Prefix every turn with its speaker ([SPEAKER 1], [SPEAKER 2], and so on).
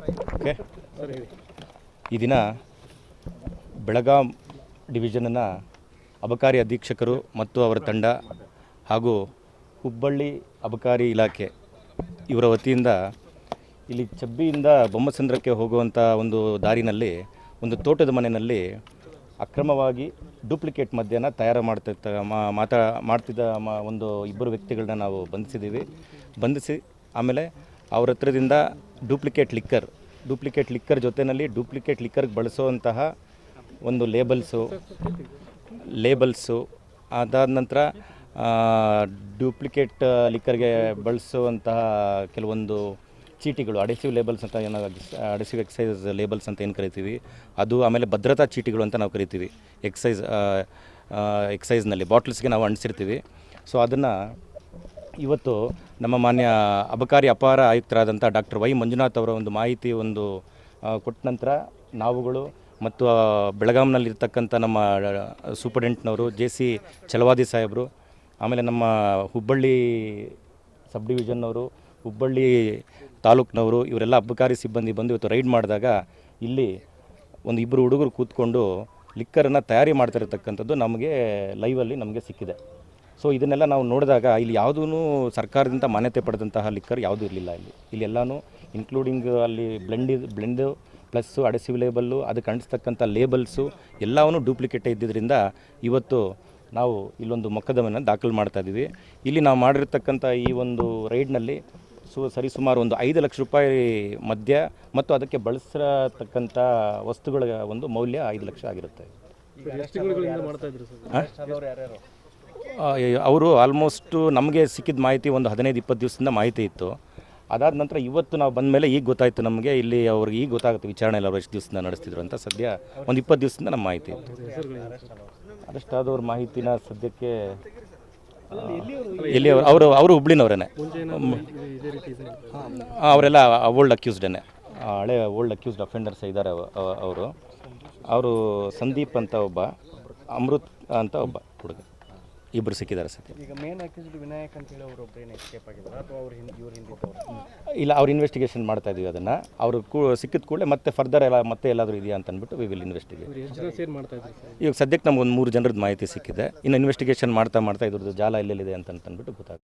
[SPEAKER 1] Okay ಈ ದಿನ ಬೆಳಗಾಂ ಡಿವಿಷನ್ನ ಅಬಕಾರಿ ಅಧೀಕ್ಷಕರು ಮತ್ತು ಅವರ ತಂಡ ಹಾಗೂ ಹುಬ್ಬಳ್ಳಿ ಅಬಕಾರಿ ಇಲಾಖೆ ಇವರ ವತಿಯಿಂದ ಇಲ್ಲಿ ಚಬ್ಬಿಯಿಂದ ಬೊಮ್ಮಸಂದ್ರಕ್ಕೆ ಹೋಗುವಂಥ ಒಂದು ದಾರಿನಲ್ಲಿ, ಒಂದು ತೋಟದ ಮನೆಯಲ್ಲಿ ಅಕ್ರಮವಾಗಿ ಡೂಪ್ಲಿಕೇಟ್ ಮದ್ಯನ ತಯಾರು ಮಾಡ್ತಿರ್ತ ಮಾತಾ, ಮಾಡ್ತಿದ್ದ ಒಂದು ಇಬ್ಬರು ವ್ಯಕ್ತಿಗಳನ್ನ ನಾವು ಬಂಧಿಸಿದ್ದೀವಿ. ಬಂಧಿಸಿ ಆಮೇಲೆ ಅವ್ರ ಹತ್ರದಿಂದ ಡೂಪ್ಲಿಕೇಟ್ ಲಿಕ್ಕರ್ ಡೂಪ್ಲಿಕೇಟ್ ಲಿಕ್ಕರ್ ಜೊತೆಯಲ್ಲಿ ಡೂಪ್ಲಿಕೇಟ್ ಲಿಕ್ಕರ್ಗೆ ಬಳಸುವಂತಹ ಒಂದು ಲೇಬಲ್ಸು ಲೇಬಲ್ಸು ಅದಾದ ನಂತರ ಡೂಪ್ಲಿಕೇಟ್ ಲಿಕ್ಕರ್ಗೆ ಬಳಸುವಂತಹ ಕೆಲವೊಂದು ಚೀಟಿಗಳು ಅಡೆಸಿವ್ ಲೇಬಲ್ಸ್ ಅಂತ ಏನೋ ಅಡೆಸಿವ್ ಎಕ್ಸೈಸ್ ಲೇಬಲ್ಸ್ ಅಂತ ಏನು ಕರಿತೀವಿ, ಅದು ಆಮೇಲೆ ಭದ್ರತಾ ಚೀಟಿಗಳು ಅಂತ ನಾವು ಕರಿತೀವಿ ಎಕ್ಸೈಸ್ ಎಕ್ಸೈಸ್ನಲ್ಲಿ ಬಾಟ್ಲ್ಸ್ಗೆ ನಾವು ಅಂಟಿಸಿರ್ತೀವಿ. ಸೊ ಅದನ್ನು ಇವತ್ತು ನಮ್ಮ ಮಾನ್ಯ ಅಬಕಾರಿ ಅಪಾರ ಆಯುಕ್ತರಾದಂಥ ಡಾಕ್ಟರ್ ವೈ ಮಂಜುನಾಥ್ ಅವರ ಒಂದು ಮಾಹಿತಿ, ಒಂದು ಕೊಟ್ಟ ನಂತರ ನಾವುಗಳು ಮತ್ತು ಬೆಳಗಾಂನಲ್ಲಿರ್ತಕ್ಕಂಥ ನಮ್ಮ ಸೂಪರ್ಡೆಂಟ್ನವರು ಜೆ ಸಿ ಚಲವಾದಿ ಸಾಹೇಬರು, ಆಮೇಲೆ ನಮ್ಮ ಹುಬ್ಬಳ್ಳಿ ಸಬ್ ಡಿವಿಷನ್ನವರು ಹುಬ್ಬಳ್ಳಿ ತಾಲೂಕಿನವರು, ಇವರೆಲ್ಲ ಅಬಕಾರಿ ಸಿಬ್ಬಂದಿ ಬಂದು ಇವತ್ತು ರೈಡ್ ಮಾಡಿದಾಗ ಇಲ್ಲಿ ಒಂದು ಇಬ್ಬರು ಹುಡುಗರು ಕೂತ್ಕೊಂಡು ಲಿಕ್ಕರನ್ನು ತಯಾರಿ ಮಾಡ್ತಿರತಕ್ಕಂಥದ್ದು ನಮಗೆ ಲೈವಲ್ಲಿ ನಮಗೆ ಸಿಕ್ಕಿದೆ. ಸೊ ಇದನ್ನೆಲ್ಲ ನಾವು ನೋಡಿದಾಗ ಇಲ್ಲಿ ಯಾವುದೂ ಸರ್ಕಾರದಿಂದ ಮಾನ್ಯತೆ ಪಡೆದಂತಹ ಲಿಕ್ಕರ್ ಯಾವುದೂ ಇರಲಿಲ್ಲ ಇಲ್ಲಿ. ಇಲ್ಲಿ ಎಲ್ಲನೂ ಇನ್ಕ್ಲೂಡಿಂಗ್ ಅಲ್ಲಿ ಬ್ಲೆಂಡಿ ಬ್ಲೆಂಡ್ ಪ್ಲಸ್ಸು ಅಡೆಸಿವ್ ಲೇಬಲ್ಲು ಅದಕ್ಕೆ ಅಂಟಿಸ್ತಕ್ಕಂಥ ಲೇಬಲ್ಸು ಎಲ್ಲವೂ ಡೂಪ್ಲಿಕೇಟ್ ಇದ್ದಿದ್ದರಿಂದ ಇವತ್ತು ನಾವು ಇಲ್ಲೊಂದು ಮೊಕದ್ದಮೆಯನ್ನು ದಾಖಲು ಮಾಡ್ತಾ ಇದ್ದೀವಿ. ಇಲ್ಲಿ ನಾವು ಮಾಡಿರ್ತಕ್ಕಂಥ ಈ ಒಂದು ರೈಡ್ನಲ್ಲಿ ಸು ಸರಿಸುಮಾರು ಒಂದು ಐದು ಲಕ್ಷ ರೂಪಾಯಿ ಮದ್ಯ ಮತ್ತು ಅದಕ್ಕೆ ಬಳಸಿರತಕ್ಕಂಥ ವಸ್ತುಗಳ ಒಂದು ಮೌಲ್ಯ ಐದು ಲಕ್ಷ ಆಗಿರುತ್ತೆ. ಅವರು ಆಲ್ಮೋಸ್ಟು ನಮಗೆ ಸಿಕ್ಕಿದ ಮಾಹಿತಿ ಒಂದು ಹದಿನೈದು, ಇಪ್ಪತ್ತು ದಿವಸದಿಂದ ಮಾಹಿತಿ ಇತ್ತು. ಅದಾದ ನಂತರ ಇವತ್ತು ನಾವು ಬಂದ ಮೇಲೆ ಈಗ ಗೊತ್ತಾಯಿತು ನಮಗೆ ಇಲ್ಲಿ ಅವ್ರಿಗೆ ಈಗ ಗೊತ್ತಾಗುತ್ತೆ ವಿಚಾರಣೆ ಎಲ್ಲ ಅವ್ರು ಎಷ್ಟು ದಿವಸದಿಂದ ನಡೆಸ್ತಿದ್ರು ಅಂತ. ಸದ್ಯ ಒಂದು ಇಪ್ಪತ್ತು ದಿವಸದಿಂದ ನಮ್ಮ ಮಾಹಿತಿ ಇತ್ತು. ಅರೆಸ್ಟ್ ಆದವ್ರ ಮಾಹಿತಿನ ಸದ್ಯಕ್ಕೆ ಎಲ್ಲಿ ಅವರು ಅವರು ಅವರು ಅವರೆಲ್ಲ ಓಲ್ಡ್ ಅಕ್ಯೂಸ್ಡೇ ಹಳೆ ಓಲ್ಡ್ ಅಕ್ಯೂಸ್ಡ್ ಅಫೆಂಡರ್ಸ್ ಇದ್ದಾರೆ ಅವರು. ಅವರು ಸಂದೀಪ್ ಅಂತ ಒಬ್ಬ, ಅಮೃತ್ ಅಂತ ಒಬ್ಬ ಹುಡುಗ. ಇಬ್ಬರು ಸಿಕ್ಕಿದ್ದಾರೆ ಸತ್ಯ
[SPEAKER 2] ಈಗ ಮೇನ್ ಅಕ್ಯೂಸ್ಡ್ ವಿನಾಯಕ್ ಅಂತ ಹೇಳಿ ಅವರು ಒಬ್ಬರೇನು ಎಸ್ಕೇಪ್ ಆಗಿದ್ದಾರೆ? ಅಥವಾ ಅವ್ರು ಹಿಂದೆ ಇವ್ರು ಹಿಂದಿದ್ದವರು
[SPEAKER 1] ಇಲ್ಲ ಅವ್ರು ಇನ್ವೆಸ್ಟಿಗೇಷನ್ ಮಾಡ್ತಾ ಇದೀವಿ ಅದನ್ನು. ಅವರು ಕೂ ಸಿಕ್ಕಿದ ಕೂಡಲೇ ಮತ್ತೆ ಫರ್ದರ್ ಎಲ್ಲ ಮತ್ತೆ ಎಲ್ಲಾದರೂ ಇದೆಯಾ ಅಂತ ಅಂದ್ಬಿಟ್ಟು ವಿ ವಿಲ್ ಇನ್ವೆಸ್ಟಿಗೇಟ್ ಇವಾಗ ಸದ್ಯಕ್ಕೆ ನಮ್ಗೆ ಒಂದು ಮೂರು ಜನರದ್ದು ಮಾಹಿತಿ ಸಿಕ್ಕಿದೆ. ಇನ್ನು ಇನ್ವೆಸ್ಟಿಗೇಷನ್ ಮಾಡ್ತಾ ಮಾಡ್ತಾ ಇದ್ರದ್ದು ಜಾಲ ಎಲ್ಲೆಲ್ಲಿದೆ ಅಂತ ಅನ್ಬಿಟ್ಟು ಗೊತ್ತಾಗುತ್ತೆ